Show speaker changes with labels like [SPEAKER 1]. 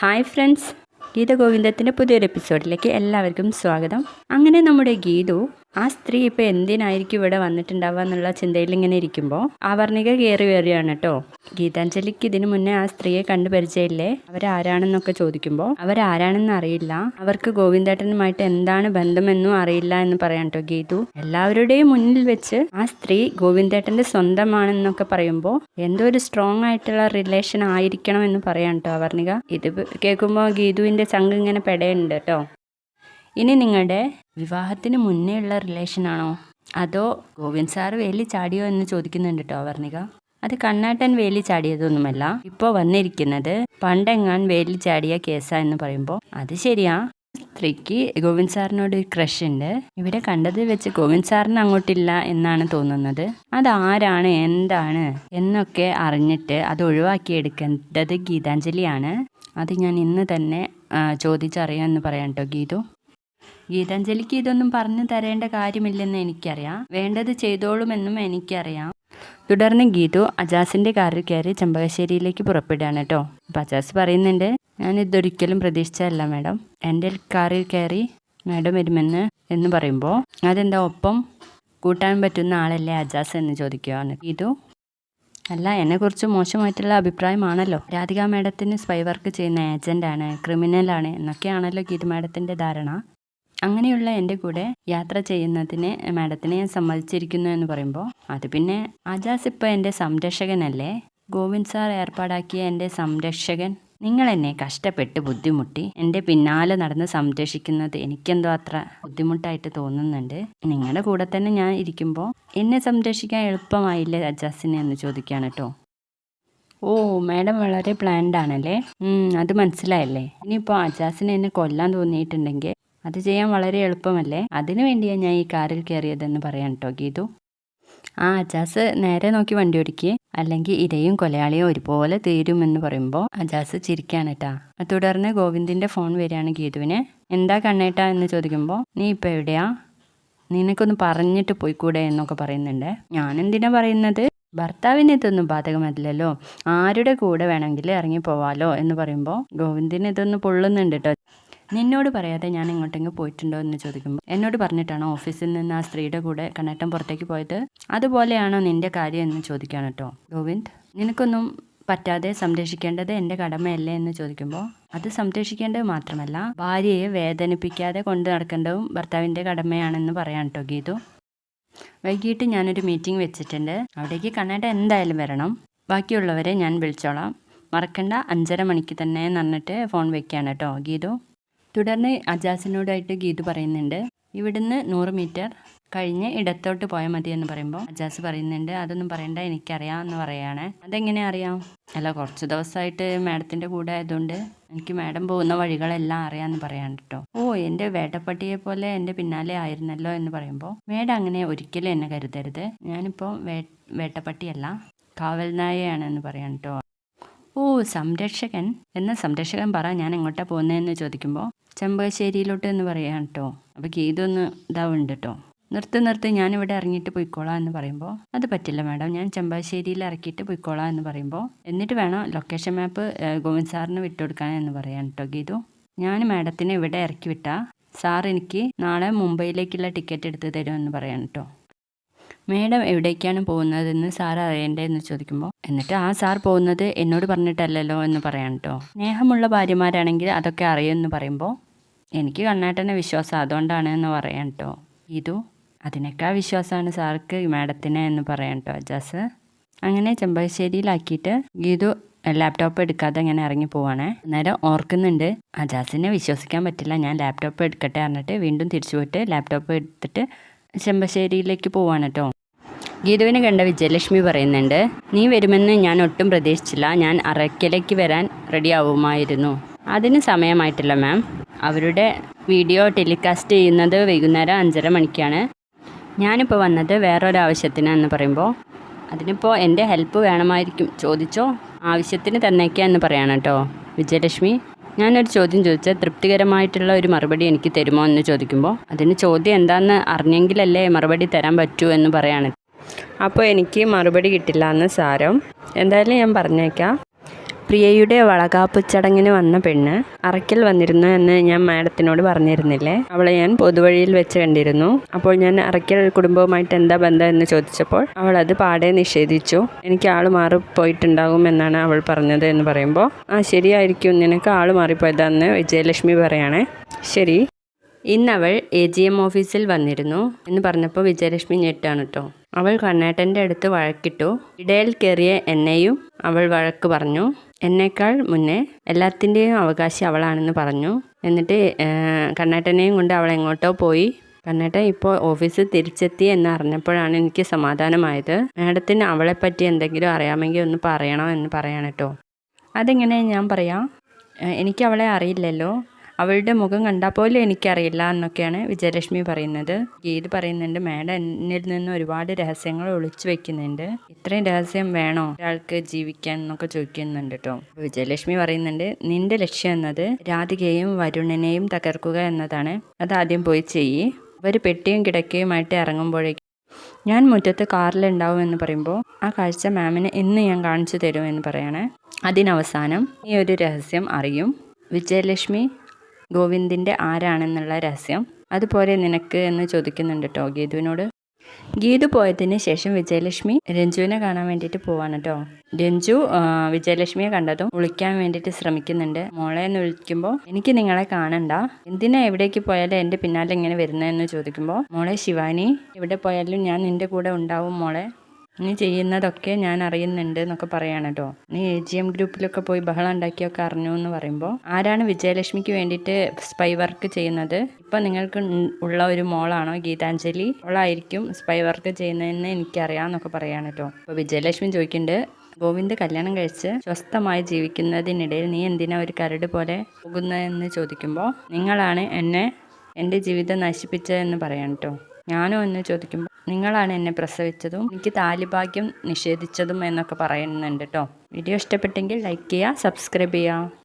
[SPEAKER 1] Hi friends. Geetha ഗോവിന്ദത്തിന്റെ പുതിയൊരു എപ്പിസോഡിലേക്ക് എല്ലാവർക്കും സ്വാഗതം. അങ്ങനെ നമ്മുടെ ഗീതു ആ സ്ത്രീ ഇപ്പോൾ എന്തിനായിരിക്കും ഇവിടെ വന്നിട്ടുണ്ടാവുക എന്നുള്ള ചിന്തയിൽ ഇങ്ങനെ ഇരിക്കുമ്പോൾ ആവർണിക കയറി വരികയാണ് കേട്ടോ. ഗീതാഞ്ജലിക്ക് ഇതിനു മുന്നേ ആ സ്ത്രീയെ കണ്ടു പരിചയമില്ലേ? അവരാരാണെന്നൊക്കെ ചോദിക്കുമ്പോൾ അവരാരാണെന്ന് അറിയില്ല. അവർക്ക് ഗോവിന്ദേട്ടനുമായിട്ട് എന്താണ് ബന്ധമെന്നും അറിയില്ല എന്ന് പറയാം കേട്ടോ ഗീതു. എല്ലാവരുടെയും മുന്നിൽ വെച്ച് ആ സ്ത്രീ ഗോവിന്ദേട്ടന്റെ സ്വന്തമാണെന്നൊക്കെ പറയുമ്പോൾ എന്തോ ഒരു സ്ട്രോങ് ആയിട്ടുള്ള റിലേഷൻ ആയിരിക്കണം എന്ന് പറയാം കേട്ടോ അവർണിക ഇത് കേൾക്കുമ്പോൾ ഗീതുവിന്റെ ചങ്ക് ഇങ്ങനെ പെടയുണ്ട് കേട്ടോ. ഇനി നിങ്ങളുടെ വിവാഹത്തിന് മുന്നേ ഉള്ള റിലേഷനാണോ അതോ ഗോവിന്ദ് സാർ വേലി ചാടിയോ എന്ന് ചോദിക്കുന്നുണ്ട് കേട്ടോ വർണിക അത് കണ്ണാട്ടൻ വേലി ചാടിയതൊന്നുമല്ല. ഇപ്പോൾ വന്നിരിക്കുന്നത് പണ്ടെങ്ങാൻ വേലി ചാടിയ കേസാ എന്ന് പറയുമ്പോൾ അത് ശരിയാ. സ്ത്രീക്ക് ഗോവിന്ദ് സാറിനോട് ഒരു ക്രഷ് ഉണ്ട്. ഇവിടെ കണ്ടത് വെച്ച് ഗോവിന്ദ് സാറിന് അങ്ങോട്ടില്ല എന്നാണ് തോന്നുന്നത്. അത് ആരാണ് എന്താണ് എന്നൊക്കെ അറിഞ്ഞിട്ട് അത് ഒഴിവാക്കിയെടുക്കേണ്ടത് ഗീതാഞ്ജലിയാണ്. അത് ഞാൻ ഇന്ന് തന്നെ ചോദിച്ചറിയാം ചോദിച്ചറിയാമെന്ന് പറയാം കേട്ടോ ഗീതു. ഗീതാഞ്ജലിക്ക് ഇതൊന്നും പറഞ്ഞു തരേണ്ട കാര്യമില്ലെന്ന് എനിക്കറിയാം. വേണ്ടത് ചെയ്തോളുമെന്നും എനിക്കറിയാം. തുടർന്ന് ഗീതു അജാസിന്റെ കാറിൽ കയറി ചെമ്പകശ്ശേരിയിലേക്ക് പുറപ്പെടുകയാണ് കേട്ടോ. അപ്പം അജാസ് പറയുന്നുണ്ട് ഞാൻ ഇതൊരിക്കലും പ്രതീക്ഷിച്ചതല്ല മാഡം. എന്റെ കാറിൽ കയറി മാഡം വരുമെന്ന് എന്ന് പറയുമ്പോൾ അതെന്താ ഒപ്പം കൂട്ടാൻ പറ്റുന്ന ആളല്ലേ അജാസ് എന്ന് ചോദിക്കുകയാണ് ഗീതു. അല്ല എന്നെക്കുറിച്ച് മോശമായിട്ടുള്ള അഭിപ്രായമാണല്ലോ. രാധിക മാഡത്തിന് സ്പൈ വർക്ക് ചെയ്യുന്ന ഏജന്റാണ് ക്രിമിനലാണ് എന്നൊക്കെയാണല്ലോ ഗീതു മാഡത്തിന്റെ ധാരണ. അങ്ങനെയുള്ള എന്റെ കൂടെ യാത്ര ചെയ്യുന്നതിന് മാഡത്തിനെ ഞാൻ സമ്മതിച്ചിരിക്കുന്നു എന്ന് പറയുമ്പോൾ അത് പിന്നെ അജാസ് ഇപ്പോൾ എന്റെ സംരക്ഷകനല്ലേ? ഗോവിന്ദ് സാർ ഏർപ്പാടാക്കിയ എന്റെ സംരക്ഷകൻ. നിങ്ങൾ എന്നെ കഷ്ടപ്പെട്ട് ബുദ്ധിമുട്ടി എന്റെ പിന്നാലെ നടന്ന് സംരക്ഷിക്കുന്നത് എനിക്കെന്തോ അത്ര ബുദ്ധിമുട്ടായിട്ട് തോന്നുന്നുണ്ട്. നിങ്ങളുടെ കൂടെ തന്നെ ഞാൻ ഇരിക്കുമ്പോൾ എന്നെ സംരക്ഷിക്കാൻ എളുപ്പമായില്ലേ അജാസിനെ എന്ന് ചോദിക്കുകയാണ് കേട്ടോ. ഓ മാഡം വളരെ പ്ലാൻഡ് ആണല്ലേ അത് മനസ്സിലായല്ലേ? ഇനിയിപ്പോൾ അജാസിനെ എന്നെ കൊല്ലാൻ തോന്നിയിട്ടുണ്ടെങ്കിൽ അത് ചെയ്യാൻ വളരെ എളുപ്പമല്ലേ? അതിനു വേണ്ടിയാണ് ഞാൻ ഈ കാറിൽ കയറിയതെന്ന് പറയാം കേട്ടോ ഗീതു. ആ അജാസ് നേരെ നോക്കി വണ്ടി ഓടിക്കുക അല്ലെങ്കിൽ ഇരയും കൊലയാളിയും ഒരുപോലെ തീരുമെന്ന് പറയുമ്പോൾ അജാസ് ചിരിക്കാണ് കേട്ടാ തുടർന്ന് ഗോവിന്ദിന്റെ ഫോൺ വരികയാണ് ഗീതുവിന്. എന്താ കണ്ണേട്ടാ എന്ന് ചോദിക്കുമ്പോൾ നീ ഇപ്പോൾ എവിടെയാ? നിനക്കൊന്ന് പറഞ്ഞിട്ട് പോയിക്കൂടെ എന്നൊക്കെ പറയുന്നുണ്ട്. ഞാൻ എന്തിനാ പറയുന്നത്? ഭർത്താവിന് ഇതൊന്നും ബാധകമല്ലല്ലോ. ആരുടെ കൂടെ വേണമെങ്കിൽ ഇറങ്ങി പോവാലോ എന്ന് പറയുമ്പോൾ ഗോവിന്ദിന് ഇതൊന്ന് പൊള്ളുന്നുണ്ട് കേട്ടോ നിന്നോട് പറയാതെ ഞാൻ എങ്ങോട്ടെങ്കിലും പോയിട്ടുണ്ടോ എന്ന് ചോദിക്കുമ്പോൾ എന്നോട് പറഞ്ഞിട്ടാണോ ഓഫീസിൽ നിന്ന് ആ സ്ത്രീയുടെ കൂടെ കണ്ണട്ടം പുറത്തേക്ക് പോയത്. അതുപോലെയാണോ നിന്റെ കാര്യം എന്ന് ചോദിക്കുകയാണ് കേട്ടോ ഗോവിന്ദ് നിനക്കൊന്നും പറ്റാതെ സംരക്ഷിക്കേണ്ടത് എന്റെ കടമയല്ലേ എന്ന് ചോദിക്കുമ്പോൾ അത് സംരക്ഷിക്കേണ്ടത് മാത്രമല്ല ഭാര്യയെ വേദനിപ്പിക്കാതെ കൊണ്ടു നടക്കേണ്ടതും ഭർത്താവിന്റെ കടമയാണെന്ന് പറയാം കേട്ടോ ഗീതു. വൈകിട്ട് ഞാനൊരു മീറ്റിംഗ് വെച്ചിട്ടുണ്ട്. അവിടേക്ക് കണ്ണേട്ട എന്തായാലും വരണം. ബാക്കിയുള്ളവരെ ഞാൻ വിളിച്ചോളാം. മറക്കണ്ട അഞ്ചര മണിക്ക് തന്നെ നന്നിട്ട് ഫോൺ വെക്കുകയാണ് കേട്ടോ ഗീതു. തുടർന്ന് അജാസിനോടായിട്ട് ഗീതു പറയുന്നുണ്ട് ഇവിടുന്ന് നൂറ് മീറ്റർ കഴിഞ്ഞ് ഇടത്തോട്ട് പോയാൽ മതി എന്ന് പറയുമ്പോൾ അജാസ് പറയുന്നുണ്ട് അതൊന്നും പറയണ്ട എനിക്കറിയാം എന്ന് പറയുകയാണ് അതെങ്ങനെ അറിയാം? അല്ല കുറച്ച് ദിവസമായിട്ട് മാഡത്തിന്റെ കൂടെ ആയതുകൊണ്ട് എനിക്ക് മാഡം പോകുന്ന വഴികളെല്ലാം അറിയാമെന്ന് പറയാൻ കേട്ടോ ഓ എന്റെ വേട്ടപ്പട്ടിയെ പോലെ എന്റെ പിന്നാലെ ആയിരുന്നല്ലോ എന്ന് പറയുമ്പോൾ മേഡം അങ്ങനെ ഒരിക്കലും എന്നെ കരുതരുത്. ഞാനിപ്പോൾ വേ വേട്ടപ്പട്ടിയല്ല കാവൽ നായയാണെന്ന് പറയാൻ കേട്ടോ ഓ സംരക്ഷകൻ. എന്ന സംരക്ഷകൻ പറ ഞാൻ എങ്ങോട്ടാ പോകുന്നതെന്ന് ചോദിക്കുമ്പോൾ ചെമ്പകശ്ശേരിയിലോട്ട് എന്ന് പറയാം കേട്ടോ അപ്പോൾ ഗീതൊന്ന് ഒന്ന് ഇതാവുന്നുണ്ട് കേട്ടോ നിർത്ത് നിർത്ത് ഞാനിവിടെ ഇറങ്ങിയിട്ട് പോയിക്കോളാം എന്ന് പറയുമ്പോൾ അത് പറ്റില്ല മാഡം ഞാൻ ചെമ്പകശ്ശേരിയിൽ ഇറക്കിയിട്ട് പോയിക്കോളാം എന്ന് പറയുമ്പോൾ എന്നിട്ട് വേണം ലൊക്കേഷൻ മാപ്പ് ഗോവിന്ദ് സാറിന് വിട്ടുകൊടുക്കാൻ എന്ന് പറയാം കേട്ടോ ഗീതു. ഞാൻ മാഡത്തിനെ ഇവിടെ ഇറക്കി വിട്ടാൽ സാർ എനിക്ക് നാളെ മുംബൈയിലേക്കുള്ള ടിക്കറ്റ് എടുത്ത് തരുമെന്ന് പറയാം കേട്ടോ മേഡം എവിടേക്കാണ് പോകുന്നതെന്ന് സാർ അറിയണ്ടേന്ന് ചോദിക്കുമ്പോൾ എന്നിട്ട് ആ സാർ പോകുന്നത് എന്നോട് പറഞ്ഞിട്ടല്ലല്ലോ എന്ന് പറയാം കേട്ടോ സ്നേഹമുള്ള ഭാര്യമാരാണെങ്കിൽ അതൊക്കെ അറിയുമെന്ന് പറയുമ്പോൾ എനിക്ക് കണ്ണാട്ടനെ വിശ്വാസം അതുകൊണ്ടാണ് എന്ന് പറയാം കേട്ടോ ഇതു? അതിനേക്കാൾ വിശ്വാസമാണ് സാർക്ക് മാഡത്തിന് എന്ന് പറയാം കേട്ടോ അജാസ് അങ്ങനെ ചെമ്പകശ്ശേരിയിലാക്കിയിട്ട് ഗീതു ലാപ്ടോപ്പ് എടുക്കാതെ ഇങ്ങനെ ഇറങ്ങി പോവാണേ. അന്നേരം ഓർക്കുന്നുണ്ട് അജാസിനെ വിശ്വസിക്കാൻ പറ്റില്ല ഞാൻ ലാപ്ടോപ്പ് എടുക്കട്ടെ പറഞ്ഞിട്ട് വീണ്ടും തിരിച്ചു പോയിട്ട് ലാപ്ടോപ്പ് എടുത്തിട്ട് ചെമ്പശ്ശേരിയിലേക്ക് പോവാണ് കേട്ടോ ഗീതുവിനെ കണ്ട വിജയലക്ഷ്മി പറയുന്നുണ്ട് നീ വരുമെന്ന് ഞാൻ ഒട്ടും പ്രതീക്ഷിച്ചില്ല. ഞാൻ അറയ്ക്കലേക്ക് വരാൻ റെഡിയാവുമായിരുന്നു. അതിന് സമയമായിട്ടില്ല മാം. അവരുടെ വീഡിയോ ടെലികാസ്റ്റ് ചെയ്യുന്നത് വൈകുന്നേരം അഞ്ചര മണിക്കാണ്. ഞാനിപ്പോൾ വന്നത് വേറൊരാവശ്യത്തിനാന്ന് പറയുമ്പോൾ അതിനിപ്പോൾ എന്റെ ഹെൽപ്പ് വേണമായിരിക്കും. ചോദിച്ചോ? ആവശ്യത്തിന് തന്നേക്കാം എന്ന് പറയാണ് കേട്ടോ വിജയലക്ഷ്മി. ഞാനൊരു ചോദ്യം ചോദിച്ചാൽ തൃപ്തികരമായിട്ടുള്ള ഒരു മറുപടി എനിക്ക് തരുമോ എന്ന് ചോദിക്കുമ്പോൾ അതിന് ചോദ്യം എന്താണെന്ന് അറിഞ്ഞെങ്കിലല്ലേ മറുപടി തരാൻ പറ്റൂ എന്ന് പറയാണ് അപ്പോൾ എനിക്ക് മറുപടി കിട്ടില്ല എന്ന് സാരം. എന്തായാലും ഞാൻ പറഞ്ഞേക്കാം. പ്രിയയുടെ വളകാപ്പ് ചടങ്ങിന് വന്ന പെണ്ണ് അറയ്ക്കൽ വന്നിരുന്നു എന്ന് ഞാൻ മാഡത്തിനോട് പറഞ്ഞിരുന്നില്ലേ? അവളെ ഞാൻ പൊതുവഴിയിൽ വെച്ച് കണ്ടിരുന്നു. അപ്പോൾ ഞാൻ അറയ്ക്കൽ കുടുംബവുമായിട്ട് എന്താ ബന്ധം എന്ന് ചോദിച്ചപ്പോൾ അവൾ അത് പാടെ നിഷേധിച്ചു. എനിക്ക് ആൾ മാറിപ്പോയിട്ടുണ്ടാകും എന്നാണ് അവൾ പറഞ്ഞത് എന്ന് പറയുമ്പോൾ ആ ശരിയായിരിക്കും. നിനക്ക് ആൾ മാറിപ്പോയതാന്ന് വിജയലക്ഷ്മി പറയണേ. ശരി. ഇന്നവൾ എ ജി എം ഓഫീസിൽ വന്നിരുന്നു എന്ന് പറഞ്ഞപ്പോൾ വിജയലക്ഷ്മി ഞെട്ടാണ് കേട്ടോ. അവൾ കണ്ണേട്ടന്റെ അടുത്ത് വഴക്കിട്ടു. ഇടയിൽ കയറിയ എന്നെയും അവൾ വഴക്ക് പറഞ്ഞു. എന്നേക്കാൾ മുന്നേ എല്ലാത്തിന്റെയും അവകാശി അവളാണെന്ന് പറഞ്ഞു. എന്നിട്ട് കണ്ണേട്ടനെയും കൊണ്ട് അവൾ എങ്ങോട്ടോ പോയി. കണ്ണേട്ടൻ ഇപ്പോൾ ഓഫീസിൽ തിരിച്ചെത്തി എന്ന് അറിഞ്ഞപ്പോഴാണ് എനിക്ക് സമാധാനമായത്. മാഡത്തിന് അവളെപ്പറ്റി എന്തെങ്കിലും അറിയാമെങ്കിൽ ഒന്ന് പറയണം എന്ന് പറയണം കേട്ടോ. അതെങ്ങനെ ഞാൻ പറയാം? എനിക്ക് അവളെ അറിയില്ലല്ലോ. അവളുടെ മുഖം കണ്ടാൽ പോലും എനിക്കറിയില്ല എന്നൊക്കെയാണ് വിജയലക്ഷ്മി പറയുന്നത്. ഗീത് പറയുന്നുണ്ട് മേഡം എന്നിൽ നിന്ന് ഒരുപാട് രഹസ്യങ്ങൾ ഒളിച്ചു വെക്കുന്നുണ്ട്. ഇത്രയും രഹസ്യം വേണോ? ഒരാൾക്ക് ജീവിക്കാൻ എന്നൊക്കെ ചോദിക്കുന്നുണ്ട് കേട്ടോ വിജയലക്ഷ്മി പറയുന്നുണ്ട് നിന്റെ ലക്ഷ്യം എന്നത് രാധികയും വരുണനെയും തകർക്കുക എന്നതാണ്. അതാദ്യം പോയി ചെയ്യ്. അവർ പെട്ടിയും കിടക്കയുമായിട്ട് ഇറങ്ങുമ്പോഴേക്കും ഞാൻ മുറ്റത്ത് കാറിലുണ്ടാവും എന്ന് പറയുമ്പോൾ ആ കാഴ്ച മാമിന് ഇന്ന് ഞാൻ കാണിച്ചു തരും എന്ന് പറയണേ. അതിനവസാനം ഈ ഒരു രഹസ്യം അറിയും. വിജയലക്ഷ്മി ഗോവിന്ദിന്റെ ആരാണെന്നുള്ള രഹസ്യം. അതുപോലെ നിനക്ക് എന്ന് ചോദിക്കുന്നുണ്ട് കേട്ടോ ഗീതുവിനോട്. ഗീതു പോയതിന് ശേഷം വിജയലക്ഷ്മി രഞ്ജുവിനെ കാണാൻ വേണ്ടിയിട്ട് പോവാണ് കേട്ടോ രഞ്ജു വിജയലക്ഷ്മിയെ കണ്ടതും വിളിക്കാൻ വേണ്ടിയിട്ട് ശ്രമിക്കുന്നുണ്ട്. മോളെ എന്ന് വിളിക്കുമ്പോൾ എനിക്ക് നിങ്ങളെ കാണണ്ട. എന്തിനാ എവിടേക്ക് പോയാലും എന്റെ പിന്നാലെ ഇങ്ങനെ വരുന്നതെന്ന് ചോദിക്കുമ്പോൾ മോളെ ശിവാനി എവിടെ പോയാലും ഞാൻ നിന്റെ കൂടെ ഉണ്ടാവും മോളെ. നീ ചെയ്യുന്നതൊക്കെ ഞാൻ അറിയുന്നുണ്ട് എന്നൊക്കെ പറയാണ് കേട്ടോ നീ എ ജി എം ഗ്രൂപ്പിലൊക്കെ പോയി ബഹളം ഉണ്ടാക്കിയൊക്കെ അറിഞ്ഞു എന്ന് പറയുമ്പോൾ ആരാണ് വിജയലക്ഷ്മിക്ക് വേണ്ടിയിട്ട് സ്പൈ വർക്ക് ചെയ്യുന്നത്? ഇപ്പം നിങ്ങൾക്ക് ഉള്ള ഒരു മോളാണോ ഗീതാഞ്ജലി? മോളായിരിക്കും സ്പൈ വർക്ക് ചെയ്യുന്നതെന്ന് എനിക്കറിയാം എന്നൊക്കെ പറയാണ് കേട്ടോ അപ്പോൾ വിജയലക്ഷ്മി ചോദിക്കുന്നുണ്ട് ഗോവിന്ദ് കല്യാണം കഴിച്ച് സ്വസ്ഥമായി ജീവിക്കുന്നതിനിടയിൽ നീ എന്തിനാ ഒരു കരട് പോലെ പോകുന്നതെന്ന് ചോദിക്കുമ്പോൾ നിങ്ങളാണ് എന്നെ എന്റെ ജീവിതം നശിപ്പിച്ചതെന്ന് പറയാൻ കേട്ടോ ഞാനോ എന്ന് ചോദിക്കുമ്പോൾ നിങ്ങളാണ് എന്നെ പ്രസവിച്ചതും എനിക്ക് താലിഭാഗ്യം നിഷേധിച്ചതും എന്നൊക്കെ പറയുന്നുണ്ട് കേട്ടോ വീഡിയോ ഇഷ്ടപ്പെട്ടെങ്കിൽ ലൈക്ക് ചെയ്യുക സബ്സ്ക്രൈബ് ചെയ്യുക.